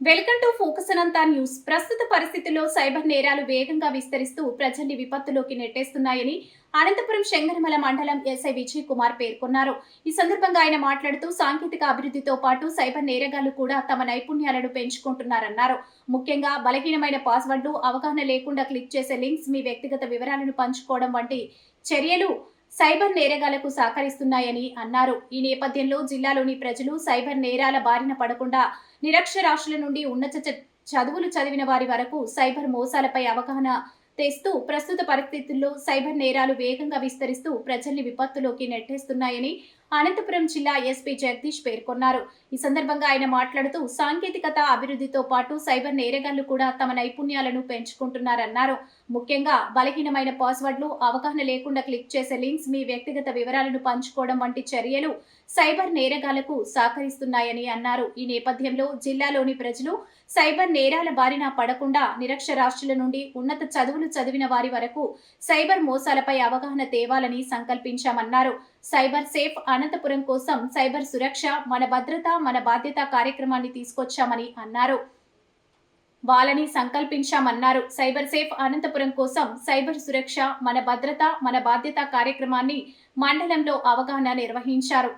Welcome to focus Anantha news. ప్రస్తుత పరిస్థితుల్లో cyber నేరాలు వేగంగా విస్తరిస్తూ ప్రజల్ని విపత్తులోకి నెట్టేస్తున్నాయని అనంతపురం శంకరమల మండలం ఎస్ఐ విజయ్ కుమార్ పేర్కొన్నారు. ఈ సందర్భంగా ఆయన మాట్లాడుతూ సాంకేతిక అభివృద్ధితో పాటు సైబర్ నేరగాళ్ళు కూడా తమ నైపుణ్యాలను పెంచుకుంటున్నారన్నారు. ముఖ్యంగా బలహీనమైన పాస్వర్డ్లు అవగాహన లేకుండా క్లిక్ చేసే లింక్స్ మీ వ్యక్తిగత వివరాలను పంచుకోవడం వంటి చర్యలు సైబర్ నేరగాలకు సహకరిస్తున్నాయని అన్నారు. ఈ నేపథ్యంలో జిల్లాలోని ప్రజలు సైబర్ నేరాల బారిన పడకుండా నిరక్షరాశుల నుండి ఉన్నత చ- చదువులు చదివిన వారి వరకు సైబర్ మోసాలపై అవగాహన తెస్తూ ప్రస్తుత పరిస్థితుల్లో సైబర్ నేరాలు వేగంగా విస్తరిస్తూ ప్రజల్ని విపత్తులోకి నెట్టేస్తున్నాయని అనంతపురం జిల్లా ఎస్పీ జగదీష్ పేర్కొన్నారు. ఈ సందర్భంగా ఆయన మాట్లాడుతూ సాంకేతికత అభివృద్ధితో పాటు సైబర్ నేరగాళ్ళు కూడా తమ నైపుణ్యాలను పెంచుకుంటున్నారన్నారు. ముఖ్యంగా బలహీనమైన పాస్వర్డ్లు అవగాహన లేకుండా క్లిక్ చేసే లింక్స్ మీ వ్యక్తిగత వివరాలను పంచుకోవడం వంటి చర్యలు సైబర్ నేరగాళ్ళకు సహకరిస్తున్నాయని అన్నారు. ఈ నేపథ్యంలో జిల్లాలోని ప్రజలు సైబర్ నేరాల బారిన పడకుండా నిరక్షరాస్యుల నుండి ఉన్నత చదువులు చదివిన వారి వరకు సైబర్ మోసాలపై అవగాహన తేవాలని సంకల్పించామన్నారు. సైబర్ సేఫ్ అనంతపురం కోసం సైబర్ సురక్ష మన భద్రత మన బాధ్యత కార్యక్రమాన్ని తీసుకొచ్చామని అన్నారు. వాళ్ళని సంకల్పించామన్నారు. సైబర్ సేఫ్ అనంతపురం కోసం సైబర్ సురక్ష మన భద్రత మన బాధ్యత కార్యక్రమాన్ని మండలంలో అవగాహన నిర్వహించారు.